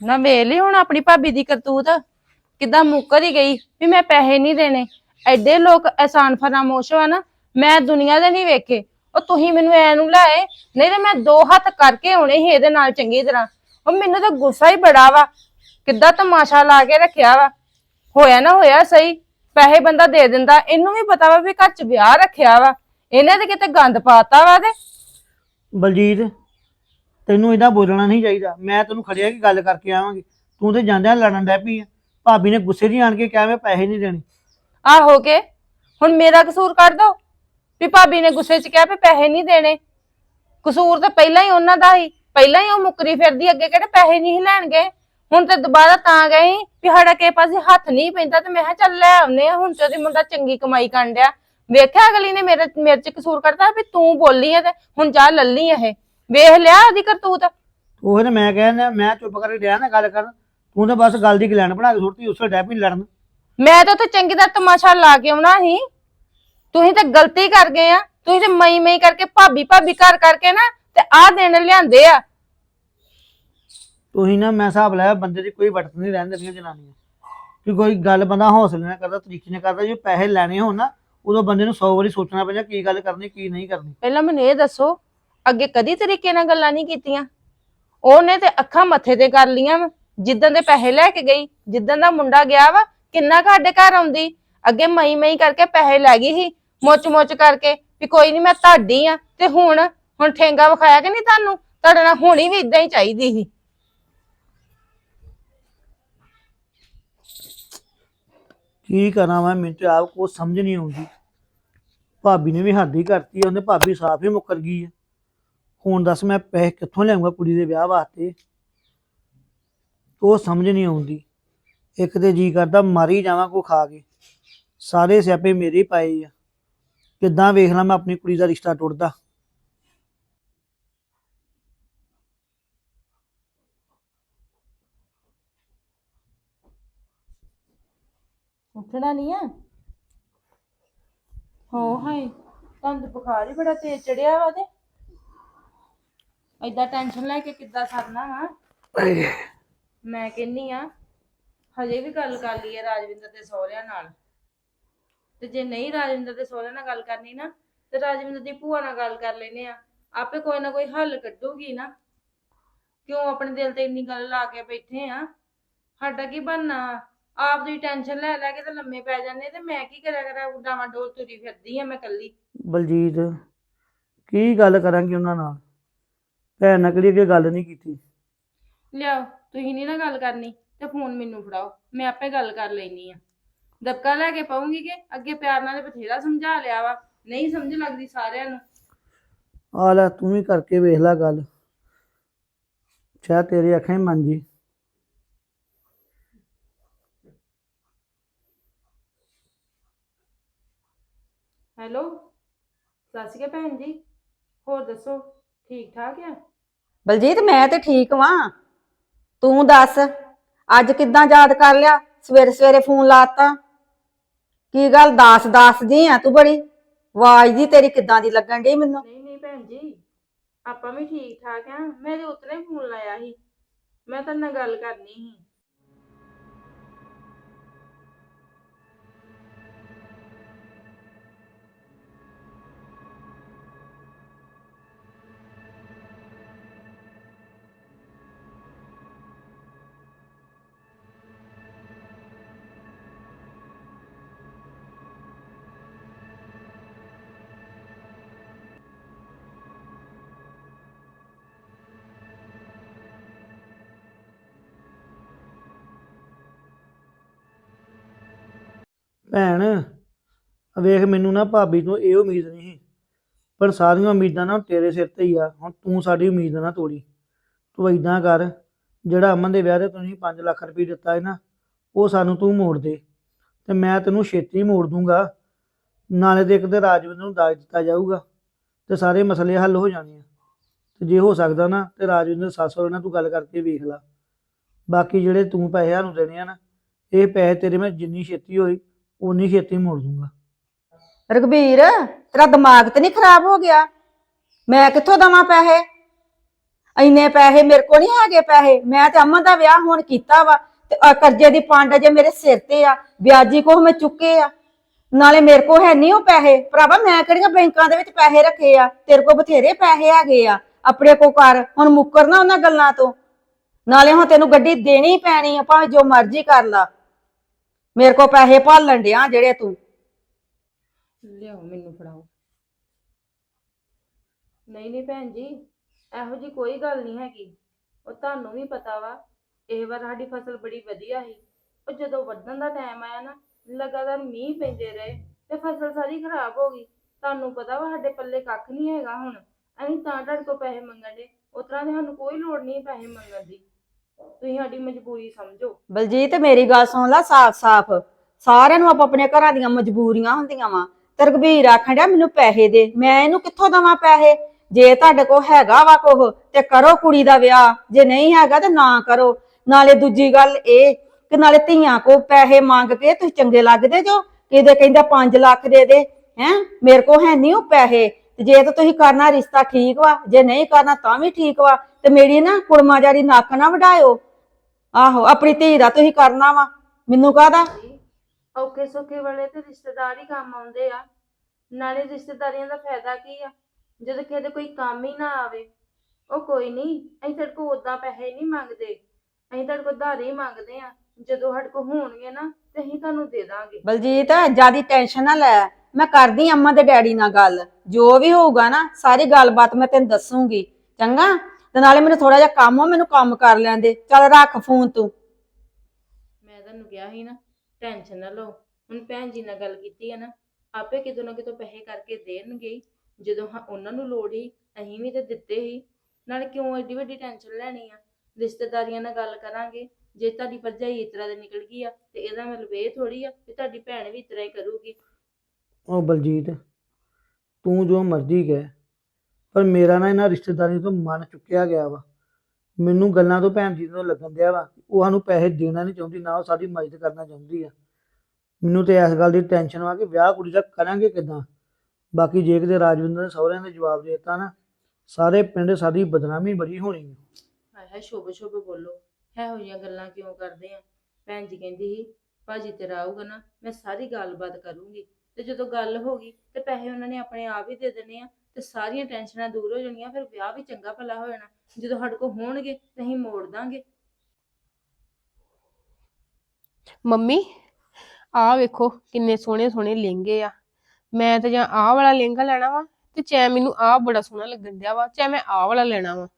ਨਾ ਵੇਖ ਲਈ ਹੁਣ ਆਪਣੀ ਭਾਬੀ ਦੀ ਕਰਤੂਤ, ਕਿਦਾਂ ਮੁੱਕਰ ਹੀ ਗਈ ਵੀ ਮੈਂ ਪੈਸੇ ਨਹੀਂ ਦੇਣੇ। ਐਡੇ ਲੋਕ ਆਸਾਨ ਫਰਾਮੋਸ਼ ਵਾ ਨਾ, ਮੈਂ ਦੁਨੀਆ ਦੇ ਨਹੀਂ ਵੇਖੇ। ਉਹ ਤੁਸੀਂ ਮੈਨੂੰ ਐ ਨੂੰ ਲਾਏ, ਨਹੀਂ ਤੇ ਮੈਂ ਦੋ ਹੱਥ ਕਰਕੇ ਆਉਣੇ ਸੀ ਇਹਦੇ ਨਾਲ ਚੰਗੀ ਤਰ੍ਹਾਂ। ਉਹ ਮੈਨੂੰ ਤਾਂ ਗੁੱਸਾ ਹੀ ਬੜਾ ਵਾ, ਕਿੱਦਾਂ ਤਮਾਸ਼ਾ ਲਾ ਕੇ ਰੱਖਿਆ ਵਾ। ਹੋਇਆ ਨਾ ਹੋਇਆ ਸਹੀ, ਪੈਸੇ ਬੰਦਾ ਦੇ ਦਿੰਦਾ, ਇਹਨੂੰ ਵੀ ਪਤਾ ਵਾ ਵੀ ਘਰ ਚ ਵਿਆਹ ਰੱਖਿਆ ਵਾ। ਇਹਨੇ ਤੇ ਕਿਤੇ ਗੰਦ ਪਾਤਾ ਵਾ ਤੇ। ਬਲਜੀਤ ਤੈਨੂੰ ਇਦਾਂ ਬੋਲਣਾ ਨਹੀਂ ਚਾਹੀਦਾ। ਮੈਂ ਤੈਨੂੰ ਖੜਿਆ ਕਿ ਗੱਲ ਕਰਕੇ ਆਵਾਂਗੀ। ਤੂੰ ਤੇ ਜਾਂਦਿਆਂ ਲੜਨ ਡੈ ਪਈ ਆ। ਭਾਬੀ ਨੇ ਗੁੱਸੇ 'ਚ ਆਣ ਕੇ ਕਿਹਾ, ਮੈਂ ਪੈਸੇ ਨਹੀਂ ਦੇਣੇ। ਆਹੋ ਕੇ, ਹੁਣ ਮੇਰਾ ਕਸੂਰ ਕੱਢ ਦੋ। ਵੀ ਭਾਬੀ ਨੇ ਗੁੱਸੇ 'ਚ ਕਿਹਾ ਵੀ ਪੈਸੇ ਨਹੀਂ ਦੇਣੇ। ਕਸੂਰ ਤਾਂ ਪਹਿਲਾਂ ਹੀ ਉਹਨਾਂ ਦਾ ਹੀ ਪਹਿਲਾਂ ਹੀ ਉਹ ਮੁੱਕਰੀ ਫਿਰਦੀ, ਅੱਗੇ ਕਿਹੜੇ ਪੈਸੇ ਨਹੀਂ ਲੈਣਗੇ। ਹੁਣ ਤੇ ਦੁਬਾਰਾ ਤਾਂ ਗਏ ਵੀ ਸਾਡਾ ਕਿਸੇ ਪਾਸੇ ਹੱਥ ਨਹੀਂ ਪੈਂਦਾ ਤੇ ਮੈਂ ਕਿਹਾ, ਚੱਲ ਲੈ ਆਉਨੇ ਆ ਹੁਣ ਤੇ ਉਹਦੀ ਮੁੰਡਾ ਚੰਗੀ ਕਮਾਈ ਕਰਨ ਡਿਆ। ਵੇਖਿਆ ਅਗਲੀ ਨੇ ਮੇਰੇ ਮੇਰੇ 'ਚ ਕਸੂਰ ਕੱਢਦਾ ਵੀ ਤੂੰ ਬੋਲੀ ਆ ਤੇ ਹੁਣ ਜਾ ਲੱਲੀ ਇਹ। ਵੇਖ ਲਿਆ ਉਹਦੀ ਕਰਤੂਤ? ਉਹ ਨੇ ਮੈਂ ਕਹਿੰਦਾ ਮੈਂ ਚੁੱਪ ਕਰਕੇ ਡਿਆ ਨਾ ਗੱਲ ਕਰਨ। ਤੂੰ ਤਾਂ ਬਸ ਗੱਲ ਦੀ ਗਲੈਣ ਬਣਾ ਕੇ ਸੁੱਟਤੀ ਉਸੇ ਡੈ ਪਈ ਲੜਨ। ਮੈਂ ਤਾਂ ਉੱਥੇ ਚੰਗੀ ਦਾ ਤਮਾਸ਼ਾ ਲਾ ਕੇ ਆਉਣਾ ਸੀ। ਤੁਸੀਂ ਤਾਂ ਗਲਤੀ ਕਰ ਗਏ ਆ। ਤੁਸੀਂ ਤੇ ਮਈ ਮਈ ਕਰਕੇ ਭਾਬੀ ਭਾਬੀ ਕਰ ਕਰਕੇ ਨਾ ਤੇ ਆਹ ਦਿਨ ਲਿਆਂਦੇ ਆ। ਤੁਸੀਂ ਨਾ ਮੈਂ ਹਿਸਾਬ ਲਾਇਆ ਬੰਦੇ ਦੀ ਕੋਈ ਵਟਤ ਨਹੀਂ ਰਹਿਣ ਦਿੰਦੀਆਂ ਜਨਾਨੀਆਂ। ਕਿ ਕੋਈ ਗੱਲ ਬੰਦਾ ਹੌਸਲੇ ਨਾਲ ਕਰਦਾ ਤਰੀਕੇ ਨਾਲ ਕਰਦਾ ਜੇ ਪੈਸੇ ਲੈਣੇ ਹੋਣ ਨਾ ਉਦੋਂ ਬੰਦੇ ਨੂੰ 100 ਵਾਰੀ ਸੋਚਣਾ ਪੈਂਦਾ ਕੀ ਗੱਲ ਕਰਨੀ ਕੀ ਨਹੀਂ ਕਰਨੀ। ਪਹਿਲਾਂ ਮੈਨੂੰ ਇਹ ਦੱਸੋ ਅੱਗੇ ਕਦੀ ਤਰੀਕੇ ਨਾਲ ਗੱਲਾਂ ਨਹੀਂ ਕੀਤੀਆਂ? ਉਹਨੇ ਤੇ ਅੱਖਾਂ ਮੱਥੇ ਤੇ ਕਰ ਲੀਆਂ ਵਾ। ਜਿੱਦਣ ਦੇ ਪੈਸੇ ਲੈ ਕੇ ਗਈ ਜਿੱਦਾਂ ਦਾ ਮੁੰਡਾ ਗਿਆ ਵਾ ਕਿੰਨਾ ਕੁ ਸਾਡੇ ਘਰ ਆਉਂਦੀ? ਅੱਗੇ ਮਈ ਮਈ ਕਰਕੇ ਪੈਸੇ ਲੈ ਗਈ ਸੀ ਮੁੱਚ ਮੁੱਚ ਕਰਕੇ ਵੀ ਕੋਈ ਨਹੀਂ ਮੈਂ ਤੁਹਾਡੀ ਆ। ਤੇ ਹੁਣ ਹੁਣ ਠੇਂਗਾ ਵਿਖਾਇਆ ਕਿ ਨਹੀਂ ਤੁਹਾਨੂੰ? ਤੁਹਾਡੇ ਨਾਲ ਹੋਣੀ ਵੀ ਇਦਾਂ ਹੀ ਚਾਹੀਦੀ ਸੀ। ਕੀ ਕਰਾਂ ਮੈਂ? ਮੈਨੂੰ ਤੇ ਆਪ ਕੋ ਸਮਝ ਨਹੀਂ ਆਉਂਦੀ। ਭਾਬੀ ਨੇ ਵੀ ਹੱਦ ਹੀ ਕਰਤੀ ਆ, ਉਹਨੇ ਭਾਬੀ ਸਾਫ਼ ਹੀ ਮੁੱਕਰ ਗਈ ਹੈ ਹੁਣ ਦੱਸ ਮੈਂ ਪੈਸੇ ਕਿੱਥੋਂ ਲਿਆਉਂਗਾ ਕੁੜੀ ਦੇ ਵਿਆਹ ਵਾਸਤੇ? ਉਹ ਸਮਝ ਨਹੀਂ ਆਉਂਦੀ। ਇੱਕ ਤੇ ਜੀ ਕਰਦਾ ਮਰ ਹੀ ਜਾਵਾਂ ਕੋ ਖਾ ਕੇ। ਸਾਰੇ ਸਿਆਪੇ ਮੇਰੇ ਪਾਏ ਆ। ਕਿੱਦਾਂ ਵੇਖ ਲਾਂ ਮੈਂ ਆਪਣੀ ਕੁੜੀ ਦਾ ਰਿਸ਼ਤਾ ਟੁੱਟਦਾ। ਉੱਠਣਾ ਨਹੀਂ ਆ? ਹੋ ਹਾਏ। ਤੁਹਾਨੂੰ ਤਾਂ ਬੁਖਾਰ ਹੀ ਬੜਾ ਤੇਜ਼ ਚੜਿਆ ਵਾ ਤੇ। ਐਦਾਂ ਟੈਨਸ਼ਨ ਲੈ ਕੇ ਕਿੱਦਾਂ ਸਰਨਾ ਵਾ? ਮੈਂ ਕਹਿੰਨੀ ਆ, ਹਜੇ ਵੀ ਗੱਲ ਕਰ ਲਈਏ ਰਾਜਵਿੰਦਰ ਦੇ ਸਹੁਰਿਆਂ ਨਾਲ। ਤੇ ਜੇ ਨਹੀਂ ਰਾਜਵਿੰਦਰ ਦੇ ਸਹੁਰਿਆਂ ਨਾਲ ਗੱਲ ਕਰਨੀ ਨਾ, ਤੇ ਰਾਜਵਿੰਦਰ ਦੀ ਭੂਆ ਨਾਲ ਗੱਲ ਕਰ ਲੈਨੇ ਆ। ਆਪੇ ਕੋਈ ਨਾ ਕੋਈ ਹੱਲ ਕੱਢੂਗੀ ਨਾ। ਕਿਉਂ ਆਪਣੇ ਦਿਲ ਤੇ ਇੰਨੀ ਗੱਲ ਲਾ ਕੇ ਬੈਠੇ ਆ? ਸਾਡਾ ਕੀ ਬਣਨਾ? ਆਪ ਦੀ ਟੈਨਸ਼ਨ ਲੈ ਲੈ ਕੇ ਤੇ ਲੰਮੇ ਪੈ ਜਾਂਦੇ ਤੇ ਮੈਂ ਕੀ ਕਰਿਆ ਕਰਾਂ? ਡਾਵਾਂ ਡੋਲ ਤੁਰੀ ਫਿਰਦੀ ਆ ਮੈਂ ਕੱਲੀ ਬਲਜੀਤ, ਕੀ ਗੱਲ ਕਰਾਂਗੀ ਉਹਨਾਂ ਨਾਲ? ਭੈਣ ਨਾਲ ਕਿਹੜੀ ਅੱਗੇ ਗੱਲ ਨਹੀਂ ਕੀਤੀ। ਲਿਆਓ ਤੁਸੀਂ ਨਹੀਂ ਨਾ ਗੱਲ ਕਰਨੀ ਤੇ ਫੋਨ ਮੈਨੂੰ ਫੜਾਓ ਮੈਂ ਆਪੇ ਗੱਲ ਕਰ ਲੈਣੀ ਆ ਦਬਕਾ ਲੈ ਕੇ ਪਾਉਂਗੀ ਕਿ ਅੱਗੇ ਪਿਆਰ ਨਾਲ ਬਥੇਰਾ ਸਮਝਾ ਲਿਆ ਵਾ ਨਹੀਂ ਸਮਝ ਲੱਗਦੀ ਸਾਰਿਆਂ ਨੂੰ। ਆ ਲੈ ਤੂੰ ਵੀ ਕਰਕੇ ਵੇਖ ਲੈ ਗੱਲ। ਸ਼ਾਇਦ ਤੇਰੀ ਅੱਖਾਂ ਹੀ ਮੰਨ ਜੀ। ਹੈਲੋ ਸਤਿ ਸ਼੍ਰੀ ਅਕਾਲ ਭੈਣ ਜੀ ਹੋਰ ਦੱਸੋ ਠੀਕ ਠਾਕ ਆ? ਬਲਜੀਤ, ਮੈਂ ਤੇ ਠੀਕ ਵਾਂ। ਤੂੰ ਦੱਸ, ਅੱਜ ਕਿੱਦਾਂ ਯਾਦ ਕਰ ਲਿਆ? ਸਵੇਰੇ ਸਵੇਰੇ ਫੋਨ ਲਾਤਾ। ਕੀ ਗੱਲ, ਦਾਸ ਦਾਸ ਜੀ ਆ ਤੂੰ ਬੜੀ? ਆਵਾਜ਼ ਦੀ ਤੇਰੀ ਕਿੱਦਾਂ ਦੀ ਲੱਗਣ ਡਈ ਮੈਨੂੰ? ਨਹੀਂ ਨਹੀਂ ਭੈਣ ਜੀ, ਆਪਾਂ ਵੀ ਠੀਕ ਠਾਕ ਆ। ਮੈਂ ਤੇ ਉਤਨੇ ਫੋਨ ਲਾਇਆ ਸੀ। ਮੈਂ ਤੁਹਾਡੇ ਨਾਲ ਗੱਲ ਕਰਨੀ ਸੀ। ਭੈਣ ਵੇਖ ਮੈਨੂੰ ਨਾ ਭਾਬੀ ਤੋਂ ਇਹ ਉਮੀਦ ਨਹੀਂ ਸੀ। ਪਰ ਸਾਰੀਆਂ ਉਮੀਦਾਂ ਨਾ ਤੇਰੇ ਸਿਰ ਤੇ ਹੀ ਆ। ਹੁਣ ਤੂੰ ਸਾਡੀ ਉਮੀਦ ਨਾ ਤੋੜੀ। ਤੂੰ ਇਦਾਂ ਕਰ, ਜਿਹੜਾ ਅਮਨ ਦੇ ਵਿਆਹ ਤੇ ਤੁਸੀਂ 5 ਲੱਖ ਰੁਪਏ ਦਿੱਤਾ ਹੈ ਨਾ, ਉਹ ਸਾਨੂੰ ਤੂੰ ਮੋੜ ਦੇ ਤੇ ਮੈਂ ਤੈਨੂੰ ਛੇਤੀ ਮੋੜ ਦੂੰਗਾ। ਨਾਲੇ ਤੇ ਇੱਕ ਤੇ ਰਾਜਵਿੰਦਰ ਨੂੰ ਦਾਜ ਦਿੱਤਾ ਜਾਊਗਾ ਤੇ ਸਾਰੇ ਮਸਲੇ ਹੱਲ ਹੋ ਜਾਣੇ ਆ। ਤੇ ਜੇ ਹੋ ਸਕਦਾ ਨਾ ਤੇ ਰਾਜਵਿੰਦਰ ਸੱਸ ਸਹੁਰੇ ਨਾਲ ਤੂੰ ਗੱਲ ਕਰਕੇ ਵੇਖ ਲੈ। ਬਾਕੀ ਜਿਹੜੇ ਤੂੰ ਪੈਸੇ ਸਾਨੂੰ ਦੇਣੇ ਆ ਨਾ, ਇਹ ਪੈਸੇ ਤੇਰੇ ਮੈਂ ਜਿੰਨੀ ਛੇਤੀ ਹੋਈ ਉਨੀ ਛੇਤੀ ਮੋੜ ਦੂੰਗਾ। ਰਘਬੀਰ, ਤੇਰਾ ਦਿਮਾਗ ਤੇ ਨਹੀਂ ਖਰਾਬ ਹੋ ਗਿਆ? ਮੈਂ ਕਿੱਥੋਂ ਦਵਾਂ ਪੈਸੇ? ਇੰਨੇ ਪੈਸੇ ਮੇਰੇ ਕੋਲ ਨਹੀਂ ਹੈਗੇ ਪੈਸੇ। ਮੈਂ ਤੇ ਅਮਨ ਦਾ ਵਿਆਹ ਹੁਣ ਕੀਤਾ ਵਾ ਤੇ ਆਹ ਕਰਜ਼ੇ ਦੀ ਪੰਡ ਜੇ ਮੇਰੇ ਸਿਰ ਤੇ ਆ, ਵਿਆਜੀ ਕੋਹ ਮੈਂ ਚੁੱਕੇ ਆ। ਨਾਲੇ ਮੇਰੇ ਕੋਲ ਹੈ ਨਹੀਂ ਉਹ ਪੈਸੇ। ਭਰਾਵਾ, ਮੈਂ ਕਿਹੜੀਆਂ ਬੈਂਕਾਂ ਦੇ ਵਿੱਚ ਪੈਸੇ ਰੱਖੇ ਆ? ਤੇਰੇ ਕੋਲ ਬਥੇਰੇ ਪੈਸੇ ਹੈਗੇ ਆ। ਆਪਣੇ ਕੋ ਕਰ। ਹੁਣ ਮੁੱਕਰ ਨਾ ਉਹਨਾਂ ਗੱਲਾਂ ਤੋਂ। ਨਾਲੇ ਹੁਣ ਤੈਨੂੰ ਗੱਡੀ ਦੇਣੀ ਪੈਣੀ ਆ, ਭਾਵੇਂ ਜੋ ਮਰਜ਼ੀ ਕਰ ਲਾ। ਮੇਰੇ ਕੋ ਪੈਸੇ ਭਾਲਣ ਡਿਆ ਜਿਹੜੇ ਤੂੰ। ਲਿਆਓ ਮੈਨੂੰ ਫੜਾਓ। ਨਹੀਂ ਨਹੀਂ ਭੈਣ ਜੀ, ਇਹੋ ਜੀ ਕੋਈ ਗੱਲ ਨਹੀਂ ਹੈਗੀ। ਉਹ ਤੁਹਾਨੂੰ ਵੀ ਪਤਾ ਵਾ, ਇਹ ਵਾਰ ਸਾਡੀ ਫਸਲ ਬੜੀ ਵਧੀਆ ਸੀ। ਉਹ ਜਦੋਂ ਵੱਢਣ ਦਾ ਟਾਈਮ ਆਇਆ ਨਾ, ਲਗਾਤਾਰ ਮੀਂਹ ਪੈਂਦੇ ਰਹੇ ਤੇ ਫਸਲ ਸਾਰੀ ਖਰਾਬ ਹੋ ਗਈ। ਤੁਹਾਨੂੰ ਪਤਾ ਵਾ ਸਾਡੇ ਪੱਲੇ ਕੱਖ ਨਹੀਂ ਹੈਗਾ ਹੁਣ। ਅਸੀਂ ਤਾਂ ਤੁਹਾਡੇ ਕੋਲ ਪੈਸੇ ਮੰਗਣ ਦੇ ਉਸ ਤਰ੍ਹਾਂ ਦੇ ਸਾਨੂੰ ਕੋਈ ਲੋੜ ਨਹੀਂ ਪੈਸੇ ਮੰਗਣ ਦੀ। ਤੁਸੀਂ ਸਾਡੀ ਮਜਬੂਰੀ ਸਮਝੋ। ਬਲਜੀਤ, ਮੇਰੀ ਗੱਲ ਸੁਣ ਲੈ ਸਾਫ਼-ਸਾਫ਼ ਸਾਰਿਆਂ ਨੂੰ ਆਪ ਆਪਣੇ ਘਰਾਂ ਦੀਆਂ ਮਜਬੂਰੀਆਂ ਹੁੰਦੀਆਂ ਵਾ। ਤੇ ਆਖਣ ਡਿਆ, ਮੈਨੂੰ ਪੈਸੇ ਦੇ। ਮੈਂ ਇਹਨੂੰ ਕਿੱਥੋਂ ਦਵਾਂ ਪੈਸੇ? ਜੇ ਤੁਹਾਡੇ ਕੋਲ ਹੈਗਾ ਵਾ ਕੋਹ ਤੇ ਕਰੋ ਕੁੜੀ ਦਾ ਵਿਆਹ। ਜੇ ਨਹੀਂ ਹੈਗਾ ਤੇ ਨਾ ਕਰੋ। ਨਾਲੇ ਦੂਜੀ ਗੱਲ ਇਹ ਕਿ ਨਾਲੇ ਧੀਆਂ ਕੋ ਪੈਸੇ ਮੰਗ ਕੇ ਤੁਸੀਂ ਚੰਗੇ ਲੱਗਦੇ ਜੋ। ਕਿਤੇ ਕਹਿੰਦਾ 5 ਲੱਖ ਦੇ ਦੇ। ਹੈ? ਮੇਰੇ ਕੋ ਹੈ ਨਹੀਂ ਉਹ ਪੈਸੇ। ਤੇ ਜੇ ਤਾਂ ਤੁਸੀਂ ਕਰਨਾ ਰਿਸ਼ਤਾ ਠੀਕ ਵਾ ਜੇ ਨਹੀਂ ਕਰਨਾ ਤਾਂ ਵੀ ਠੀਕ ਵਾ ਤੇ ਮੇਰੀ ਨਾ ਕੁੜਮਾ ਜਾਰੀ ਨੱਕ ਨਾ ਵਡਾਇਓ। ਆਹੋ ਆਪਣੀ ਧੀ ਦਾ ਤੁਸੀਂ ਕਰਨਾ ਵਾ। ਮੈਨੂੰ ਕਾਹਦਾ? ਔਖੇ ਸੌਖੇ ਵੇਲੇ ਤੇ ਰਿਸ਼ਤੇਦਾਰ ਹੀ ਕੰਮ ਆਉਂਦੇ ਆ। ਨਾਲੇ ਰਿਸ਼ਤੇਦਾਰੀਆਂ ਦਾ ਫਾਇਦਾ ਕੀ ਆ? ਜਦੋਂ ਕਿਸੇ ਦੇ ਕੋਈ ਕੰਮ ਹੀ ਨਾ ਆਵੇ ਉਹ ਕੋਈ ਨਹੀਂ ਅਸੀਂ ਤੁਹਾਡੇ ਕੋਲ ਉਦਾਂ ਪੈਸੇ ਨਹੀਂ ਮੰਗਦੇ। ਅਸੀਂ ਤੁਹਾਡੇ ਕੋਲ ਉਧਾਰੇ ਹੀ ਮੰਗਦੇ ਆ। ਜਦੋਂ ਸਾਡੇ ਕੋਲ ਹੋਣਗੇ ਨਾ ਤੇ ਅਸੀਂ ਤੁਹਾਨੂੰ ਦੇ ਦਾਂਗੇ। ਬਲਜੀਤ ਜਿਆਦੀ ਟੈਨਸ਼ਨ ਨਾ ਲੈ। ਮੈਂ ਕਰਦੀ ਅੰਮਾ ਤੇ ਡੈਡੀ ਨਾਲ ਗੱਲ। ਜੋ ਵੀ ਹੋਊਗਾ ਨਾ, ਸਾਰੀ ਗੱਲਬਾਤ ਮੈਂ ਤੈਨੂੰ ਦੱਸੂਗੀ। ਚੰਗਾ? ਤੇ ਨਾਲੇ ਮੈਨੂੰ ਥੋੜਾ ਜਿਹਾ ਕੰਮ ਆ, ਮੈਨੂੰ ਕੰਮ ਕਰ ਲੈਂਦੇ ਚੱਲ ਰੱਖ ਫੋਨ ਤੂੰ। ਮੈਂ ਤੁਹਾਨੂੰ ਕਿਹਾ ਸੀ ਨਾ, ਟੈਨਸ਼ਨ ਨਾ ਲਓ। ਹੁਣ ਭੈਣ ਜੀ ਨਾਲ ਗੱਲ ਕੀਤੀ ਆ ਨਾ, ਆਪੇ ਕਿਤੋਂ ਨਾ ਕਿਤੋਂ ਪੈਸੇ ਕਰਕੇ ਦੇਣਗੇ ਹੀ। ਜਦੋਂ ਹਾਂ, ਉਹਨਾਂ ਨੂੰ ਲੋੜ ਹੀ ਅਸੀਂ ਵੀ ਤੇ ਦਿੱਤੇ ਹੀ ਨਾਲੇ ਕਿਉਂ ਐਡੀ ਵੱਡੀ ਟੈਨਸ਼ਨ ਲੈਣੀ ਆ? ਰਿਸ਼ਤੇਦਾਰੀਆਂ ਨਾਲ ਗੱਲ ਕਰਾਂਗੇ। ਜੇ ਤੁਹਾਡੀ ਭਰਜਾਈ ਇਸ ਤਰ੍ਹਾਂ ਦੀ ਨਿਕਲ ਗਈ ਆ, ਤੇ ਇਹਦਾ ਮਤਲਬ ਇਹ ਥੋੜੀ ਆ ਕਿ ਤੁਹਾਡੀ ਭੈਣ ਵੀ ਇਸ ਤਰ੍ਹਾਂ ਹੀ ਕਰੂਗੀ। ਉਹ ਬਲਜੀਤ, ਤੂੰ ਜੋ ਮਰਜ਼ੀ ਕਹਿ, ਪਰ ਮੇਰਾ ਨਾ ਇਹਨਾਂ ਰਿਸ਼ਤੇਦਾਰੀ ਤੋਂ ਮਨ ਚੁੱਕਿਆ ਗਿਆ ਵਾ। ਮੈਨੂੰ ਗੱਲਾਂ ਤੋਂ ਭੈਣ ਜੀ ਤੋਂ ਲੱਗਣ ਦਿਆ ਵਾ ਉਹ ਸਾਨੂੰ ਪੈਸੇ ਦੇਣਾ ਨਹੀਂ ਚਾਹੁੰਦੀ, ਨਾ ਉਹ ਸਾਡੀ ਮਦਦ ਕਰਨਾ ਚਾਹੁੰਦੀ ਆ। ਮੈਨੂੰ ਤੇ ਇਸ ਗੱਲ ਦੀ ਟੈਨਸ਼ਨ ਵਾ ਕਿ ਵਿਆਹ ਕੁੜੀ ਦਾ ਕਰਾਂਗੇ ਕਿਦਾਂ? ਬਾਕੀ ਜੇ ਕਿਤੇ ਰਾਜਵਿੰਦਰ ਦੇ ਸਹੁਰਿਆਂ ਨੇ ਜਵਾਬ ਦੇ ਦਿੱਤਾ ਨਾ, ਸਾਰੇ ਪਿੰਡ ਸਾਡੀ ਬਦਨਾਮੀ ਬੜੀ ਹੋਣੀ ਆ। ਹਾਏ ਹਾਏ, ਸ਼ੁਭ ਸ਼ੁਭ ਬੋਲੋ, ਇਹੋ ਜਿਹੀਆਂ ਗੱਲਾਂ ਕਿਉਂ ਕਰਦੇ ਆ? ਭੈਣ ਜੀ ਕਹਿੰਦੀ ਸੀ, ਭਾਜੀ ਤੇਰਾ ਆਊਗਾ ਨਾ, ਮੈਂ ਸਾਰੀ ਗੱਲਬਾਤ ਕਰੂੰਗੀ। ਤੇ ਜਦੋਂ ਗੱਲ ਹੋ ਗਈ ਤੇ ਪੈਸੇ ਉਹਨਾਂ ਨੇ ਆਪਣੇ ਆਪ ਹੀ ਦੇ ਦੇਣੇ ਆ ਤੇ ਸਾਰੀਆਂ ਟੈਨਸ਼ਨਾਂ ਦੂਰ ਹੋ ਜਾਣੀਆਂ ਫਿਰ ਵਿਆਹ ਵੀ ਚੰਗਾ ਭਲਾ ਹੋ ਜਾਣਾ। ਜਦੋਂ ਸਾਡੇ ਕੋਲ ਹੋਣਗੇ ਤੇ ਅਸੀਂ ਮੋੜ ਦਾਂਗੇ। ਮੰਮੀ ਆਹ ਵੇਖੋ ਕਿੰਨੇ ਸੋਹਣੇ ਸੋਹਣੇ ਲਹਿੰਗੇ ਆ। ਮੈਂ ਤਾਂ ਜਾਂ ਆਹ ਵਾਲਾ ਲਹਿੰਗਾ ਲੈਣਾ ਵਾ ਤੇ ਚਾਹੇ ਮੈਨੂੰ ਆਹ ਬੜਾ ਸੋਹਣਾ ਲੱਗਣ ਡਿਆ ਵਾ ਚਾਹੇ ਮੈਂ ਆਹ ਵਾਲਾ ਲੈਣਾ ਵਾ।